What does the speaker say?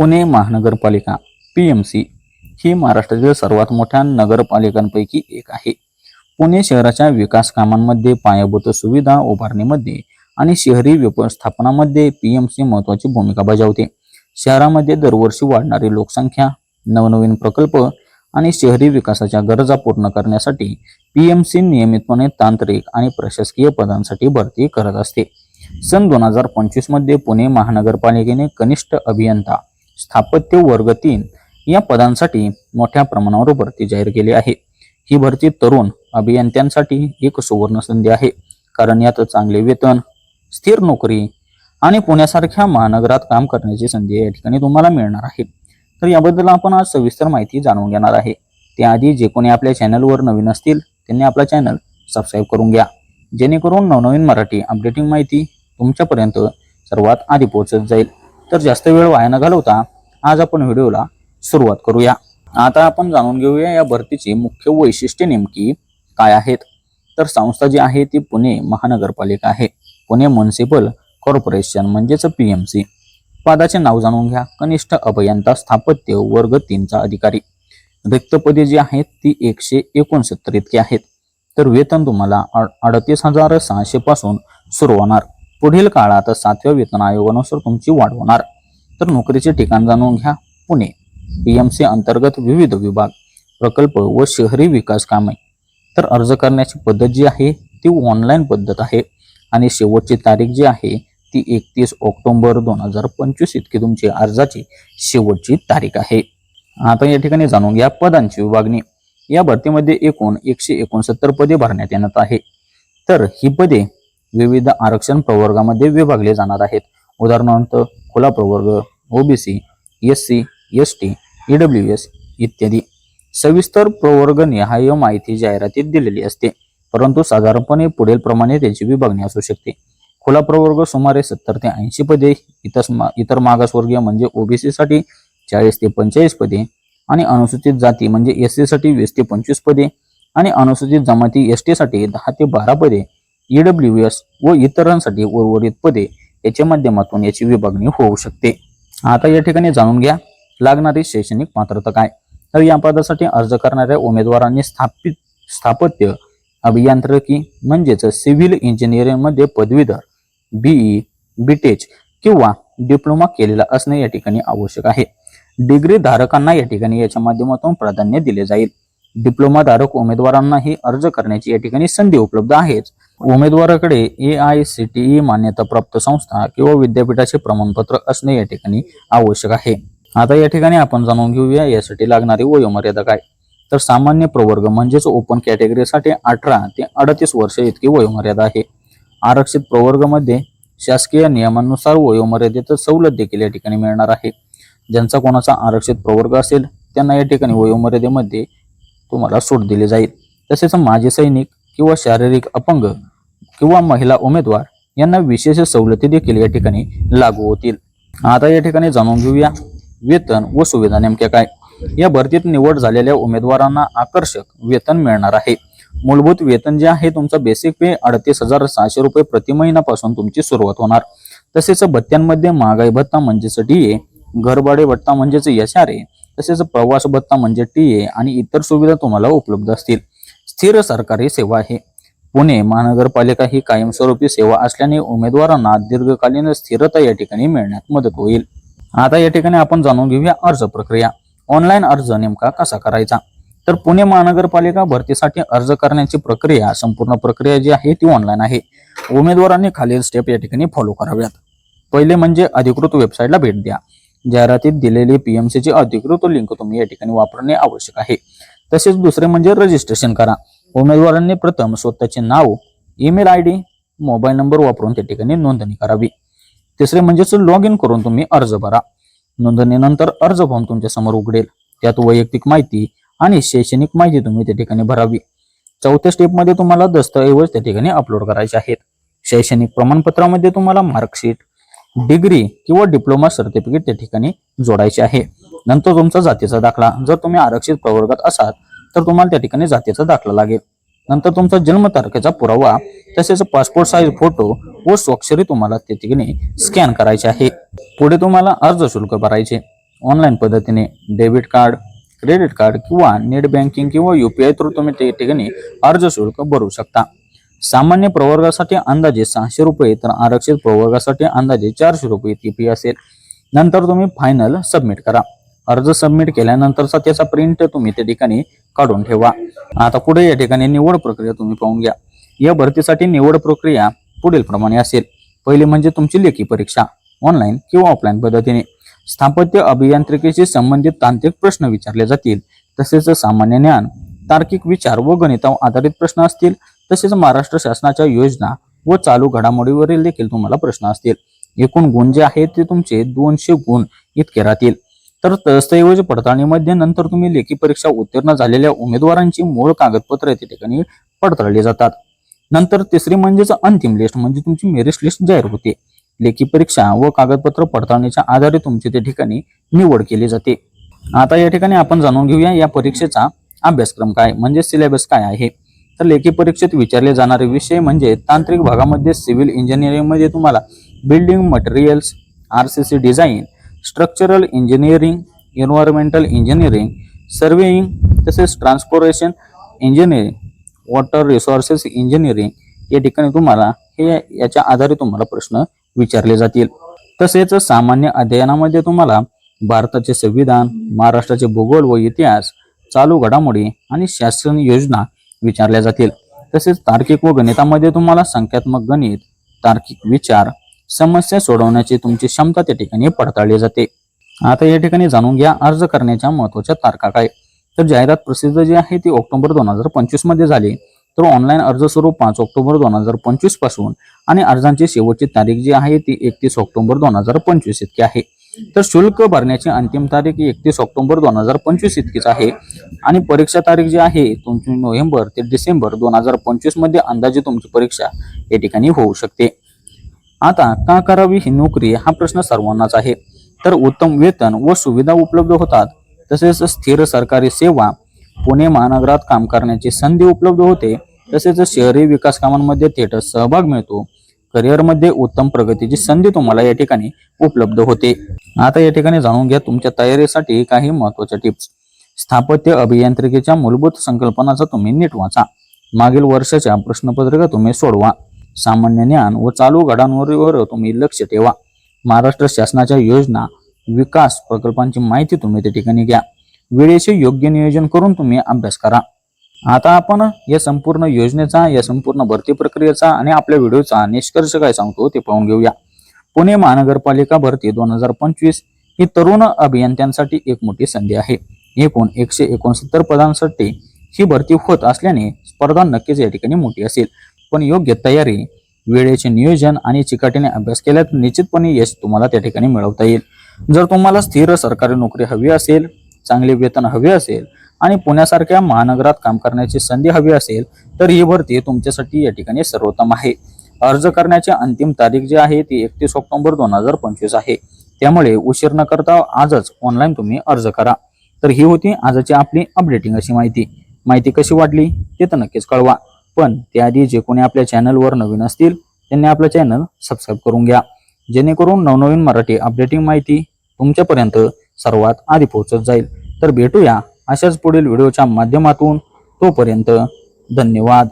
पुणे महानगरपालिका P M C ही महाराष्ट्रातील सर्वात मोठ्या नगरपालिकांपैकी एक आहे. पुणे शहराच्या विकास कामांमध्ये पायाभूत सुविधा उभारणीमध्ये आणि शहरी व्यवस्थापनामध्ये पी एम सी महत्वाची भूमिका बजावते. शहरामध्ये दरवर्षी वाढणारी लोकसंख्या नवनवीन प्रकल्प आणि शहरी विकासाच्या गरजा पूर्ण करण्यासाठी पी एम सी नियमितपणे तांत्रिक आणि प्रशासकीय पदांसाठी भरती करत असते. सन दोन हजार पंचवीसमध्ये पुणे महानगरपालिकेने कनिष्ठ अभियंता स्थापत्य वर्ग तीन या पदांसाठी मोठ्या प्रमाणावर भरती जाहीर केली आहे. ही भरती तरुण अभियंत्यांसाठी एक सुवर्ण संधी आहे. कारण यात चांगले वेतन स्थिर नोकरी आणि पुण्यासारख्या महानगरात काम करण्याची संधी या ठिकाणी तुम्हाला मिळणार आहे. तर याबद्दल आपण आज सविस्तर माहिती जाणून घेणार आहे. त्याआधी जे कोणी आपल्या चॅनलवर नवीन असतील त्यांनी आपला चॅनल सबस्क्राईब करून घ्या. जेणेकरून नवनवीन मराठी अपडेटिंग माहिती तुमच्यापर्यंत सर्वात आधी पोहोचत जाईल. तर जास्त वेळ वाया न घालवता आज आपण व्हिडिओला सुरुवात करूया. आता आपण जाणून घेऊया या भरतीची मुख्य वैशिष्ट्ये नेमकी काय आहेत. तर संस्था जी आहे ती पुणे महानगरपालिका आहे. पुणे म्युन्सिपल कॉर्पोरेशन म्हणजेच पी एम सी पदाचे नाव जाणून घ्या. कनिष्ठ अभियंता स्थापत्य वर्ग तीनचा अधिकारी. रिक्त पदे जी आहेत ती एकशे एकोणसत्तर इतकी आहेत. तर वेतन तुम्हाला अड- अडतीस हजार सहाशे पासून सुरू होणार. पुढील काळात सातव्या वेतन आयोगानुसार तुमची वाढ होणार. तर नोकरीचे ठिकाण जाणून घ्या. पुणे. पीएमसी अंतर्गत विविध विभाग प्रकल्प व शहरी विकास कामे. तर अर्ज करण्याची पद्धत जी आहे ती ऑनलाईन पद्धत आहे. आणि शेवटची तारीख जी आहे ती एकतीस ऑक्टोबर दोन हजार पंचवीस इतकी तुमची अर्जाची शेवटची तारीख आहे. आता या ठिकाणी जाणून घ्या पदांची विभागणी. या भरतीमध्ये एकूण एकशे एकोणसत्तर पदे भरण्यात येणार आहे तर ही पदे विविध आरक्षण प्रवर्गामध्ये विभागले जाणार आहेत. उदाहरणार्थ खुला प्रवर्ग OBC S C S T EW S इत्यादी. सविस्तर प्रवर्ग निहाय माहिती जाहिरातीत दिलेली असते परंतु साधारणपणे पुढील प्रमाणे त्याची विभागणी असू शकते. खुला प्रवर्ग सुमारे सत्तर ते ऐंशी पदे इतर इतर मागासवर्गीय म्हणजे ओबीसी साठी चाळीस ते पंचेचाळीस पदे आणि अनुसूचित जाती म्हणजे एस सी साठी वीस ते पंचवीस पदे आणि अनुसूचित जमाती एस टी साठी दहा ते बारा पदे ईडब्ल्यू एस व इतरांसाठी उर्वरित पदे याच्या माध्यमातून याची विभागणी होऊ शकते. आता या ठिकाणी जाणून घ्या लागणारी शैक्षणिक पात्रता काय? तर या पदासाठी अर्ज करणाऱ्या उमेदवारांनी स्थापित स्थापत्य अभियांत्रिकी म्हणजेच सिव्हिल इंजिनिअरिंगमध्ये पदवीधर बीई बीटेच किंवा डिप्लोमा केलेला असणे या ठिकाणी आवश्यक आहे. डिग्री धारकांना या ठिकाणी याच्या माध्यमातून प्राधान्य दिले जाईल. डिप्लोमा धारक उमेदवारांनाही अर्ज करण्याची या ठिकाणी संधी उपलब्ध आहेच. उमेदवाराकडे A I C T E मान्यताप्राप्त संस्था किंवा विद्यापीठाचे प्रमाणपत्र असणे या ठिकाणी आवश्यक आहे. आता या ठिकाणी आपण जाणून घेऊया यासाठी लागणारी वयोमर्यादा काय? तर सामान्य प्रवर्ग म्हणजेच ओपन कॅटेगरीसाठी अठरा ते अडतीस वर्ष इतकी वयोमर्यादा आहे. आरक्षित प्रवर्गामध्ये शासकीय नियमानुसार वयोमर्यादेत सवलत देखील या ठिकाणी मिळणार आहे. ज्यांचा कोणाचा आरक्षित प्रवर्ग असेल त्यांना या ठिकाणी वयोमर्यादेमध्ये तुम्हाला सूट दिली जाईल. तसेच माजी सैनिक किंवा शारीरिक अपंग किंवा महिला उमेदवार यांना विशेष सवलती देखील या ठिकाणी लागू होतील. आता या ठिकाणी जाणून घेऊया वेतन व सुविधा नेमक्या काय? या भरतीत निवड झालेल्या उमेदवारांना आकर्षक वेतन मिळणार आहे. मूलभूत वेतन जे आहे तुमचं बेसिक पे अडतीस हजार सहाशे रुपये प्रति महिन्यापासून तुमची सुरुवात होणार. तसेच भत्त्यांमध्ये महागाई भत्ता म्हणजेच डी ए घरभाडे भत्ता म्हणजेच एस आर ए तसेच प्रवास भत्ता म्हणजे टी ए आणि इतर सुविधा तुम्हाला उपलब्ध असतील. स्थिर सरकारी सेवा आहे. पुणे महानगरपालिका ही कायमस्वरूपी सेवा असल्याने उमेदवारांना दीर्घकालीन स्थिरता या ठिकाणी मिळण्यात मदत होईल. आता या ठिकाणी आपण जाणून घेऊया अर्ज प्रक्रिया. ऑनलाईन अर्ज नेमका कसा करायचा? तर पुणे महानगरपालिका भरतीसाठी अर्ज करण्याची प्रक्रिया संपूर्ण प्रक्रिया जी आहे ती ऑनलाईन आहे. उमेदवारांनी खालील स्टेप या ठिकाणी फॉलो कराव्यात. पहिले म्हणजे अधिकृत वेबसाईटला भेट द्या. जाहिरातीत दिलेली पीएमसीची अधिकृत लिंक तुम्ही या ठिकाणी वापरणे आवश्यक आहे. तसेच दुसरे म्हणजे रजिस्ट्रेशन करा. उमेदवारांनी प्रथम स्वतःचे नाव email I D mobile number वापरून त्या ठिकाणी नोंदणी करावी. तिसरे म्हणजेच लॉग इन करून तुम्ही अर्ज भरा. नोंदणीनंतर अर्ज फॉर्म तुमच्यासमोर उघडेल. त्यात वैयक्तिक माहिती आणि शैक्षणिक माहिती तुम्ही त्या ठिकाणी भरावी. चौथ्या स्टेपमध्ये तुम्हाला दस्तऐवज त्या ठिकाणी अपलोड करायचे आहेत. शैक्षणिक प्रमाणपत्रामध्ये तुम्हाला मार्कशीट डिग्री किंवा डिप्लोमा सर्टिफिकेट त्या ठिकाणी जोडायचे आहे. नंतर तुमचा जातीचा दाखला. जर तुम्ही आरक्षित प्रवर्गात असाल तर तुम्हाला त्या ठिकाणी जातीचा दाखला लागेल. नंतर तुमचा जन्मतारखेचा पुरावा तसेच पासपोर्ट साईज फोटो व स्वाक्षरी तुम्हाला त्या ठिकाणी स्कॅन करायचे आहे. पुढे तुम्हाला अर्ज शुल्क भरायचे. ऑनलाईन पद्धतीने डेबिट कार्ड क्रेडिट कार्ड किंवा नेट बँकिंग किंवा युपीआय थ्रू तुम्ही त्या ठिकाणी अर्ज शुल्क भरू शकता. सामान्य प्रवर्गासाठी अंदाजे सहाशे रुपये तर आरक्षित प्रवर्गासाठी अंदाजे चारशे रुपये ती फी असेल. नंतर तुम्ही फायनल सबमिट करा. अर्ज सबमिट केल्यानंतरचा त्याचा प्रिंट तुम्ही त्या ठिकाणी काढून ठेवा. आता पुढे या ठिकाणी निवड प्रक्रिया तुम्ही पाहून घ्या. या भरतीसाठी निवड प्रक्रिया पुढील प्रमाणे असेल. पहिले म्हणजे तुमची लेखी परीक्षा ऑनलाईन किंवा ऑफलाईन पद्धतीने. स्थापत्य अभियांत्रिकीशी संबंधित तांत्रिक प्रश्न विचारले जातील. तसेच सामान्य ज्ञान तार्किक विचार व गणितावर आधारित प्रश्न असतील. तसेच महाराष्ट्र शासनाच्या योजना व चालू घडामोडीवरील देखील तुम्हाला प्रश्न असतील. एकूण गुण जे आहेत ते तुमचे दोनशे गुण इतके राहतील. तर दस्तऐवज पडताळणीमध्ये नंतर तुम्ही लेखी परीक्षा उत्तीर्ण झालेल्या उमेदवारांची मूळ कागदपत्र त्या ठिकाणी पडताळली जातात. नंतर तिसरी म्हणजेच अंतिम लिस्ट म्हणजे तुमची मेरिट लिस्ट जाहीर होते. लेखी परीक्षा व कागदपत्र पडताळणीच्या आधारे तुमची त्या ठिकाणी निवड केली जाते. आता या ठिकाणी आपण जाणून घेऊया या परीक्षेचा अभ्यासक्रम काय म्हणजे सिलेबस काय आहे. तर लेखी परीक्षेत विचारले जाणारे विषय म्हणजे तांत्रिक भागामध्ये सिव्हिल इंजिनिअरिंगमध्ये तुम्हाला building materials R C C design structural engineering environmental engineering surveying तसेच transportation engineering water resources engineering या ठिकाणी तुम्हाला हे याच्या आधारे तुम्हाला प्रश्न विचारले जातील. तसेच सामान्य अध्ययनामध्ये तुम्हाला भारताचे संविधान महाराष्ट्राचे भूगोल व इतिहास चालू घडामोडी आणि शासन योजना विचारल्या जातील. तसेच तार्किक व गणितामध्ये तुम्हाला संख्यात्मक गणित तार्किक विचार समस्या सोडवण्याची तुमची क्षमता त्या ठिकाणी पडताळली जाते. आता या ठिकाणी जाणून घ्या अर्ज करण्याच्या महत्त्वाच्या तारखा काय? तर जाहिरात प्रसिद्ध जी आहे ती ऑक्टोबर दोन हजार पंचवीसमध्ये झाली. तर ऑनलाईन अर्ज स्वरूप पाच ऑक्टोबर दोन हजार पंचवीसपासून आणि अर्जांची शेवटची तारीख जी आहे ती एकतीस ऑक्टोबर दोन हजार पंचवीस इतकी आहे. तर शुल्क भरण्याची अंतिम तारीख एकतीस ऑक्टोबर दोन हजार पंचवीस इतकीच आहे. आणि परीक्षा तारीख जी आहे तुमची नोव्हेंबर ते डिसेंबर दोन हजार पंचवीसमध्ये अंदाजे तुमची परीक्षा या ठिकाणी होऊ शकते. आता का करावी ही नोकरी हा प्रश्न सर्वांनाच आहे. तर उत्तम वेतन व सुविधा उपलब्ध होतात. तसेच स्थिर सरकारी सेवा पुणे महानगरात काम करण्याची संधी उपलब्ध होते. तसेच शहरी विकास कामांमध्ये थेट सहभाग मिळतो. करिअरमध्ये उत्तम प्रगतीची संधी तुम्हाला या ठिकाणी उपलब्ध होते. आता या ठिकाणी जाणून घ्या तुमच्या तयारीसाठी काही महत्त्वाच्या टिप्स. स्थापत्य अभियांत्रिकीच्या मूलभूत संकल्पनाचा तुम्ही नीट वाचा. मागील वर्षाच्या प्रश्नपत्रिका तुम्ही सोडवा. सामान्य ज्ञान व चालू घडामोडीवर तुम्ही लक्ष ठेवा. महाराष्ट्र शासनाच्या योजना विकास प्रकल्पांची माहिती तुम्ही त्या ठिकाणी घ्या. वेळेचे योग्य नियोजन करून तुम्ही अभ्यास करा. आता आपण या संपूर्ण योजनेचा या संपूर्ण भरती प्रक्रियेचा आणि आपल्या व्हिडिओचा निष्कर्ष काय सांगतो ते पाहून घेऊया. पुणे महानगरपालिका भरती दोन हजार पंचवीस ही तरुण अभियंत्यांसाठी एक मोठी संधी आहे. एकूण एकशे एकोणसत्तर पदांसाठी ही भरती होत असल्याने स्पर्धा नक्कीच या ठिकाणी मोठी असेल. पण योग्य तयारी वेळेचे नियोजन आणि चिकाटीने अभ्यास केल्यास निश्चितपणे यश तुम्हाला त्या ठिकाणी मिळवता येईल. जर तुम्हाला स्थिर सरकारी नोकरी हवी असेल चांगले वेतन हवे असेल आणि पुण्यासारख्या महानगरात काम करण्याची संधी हवी असेल तर ही भरती तुमच्यासाठी या ठिकाणी सर्वोत्तम आहे. अर्ज करण्याची अंतिम तारीख जी आहे ती एकतीस ऑक्टोबर दोन हजार पंचवीस आहे. त्यामुळे उशीर न करता आजच ऑनलाईन तुम्ही अर्ज करा. तर ही होती आजची आपली अपडेटिंग अशी माहिती. माहिती कशी वाटली ते तर नक्कीच कळवा. पण त्याआधी जे कोणी आपल्या चॅनलवर नवीन असतील त्यांनी आपलं चॅनल सबस्क्राईब करून घ्या. जेणेकरून नवनवीन मराठी अपडेटिंग माहिती तुमच्यापर्यंत सर्वात आधी पोहोचत जाईल. तर भेटूया अशाच पुढील व्हिडिओच्या माध्यमातून. तोपर्यंत धन्यवाद.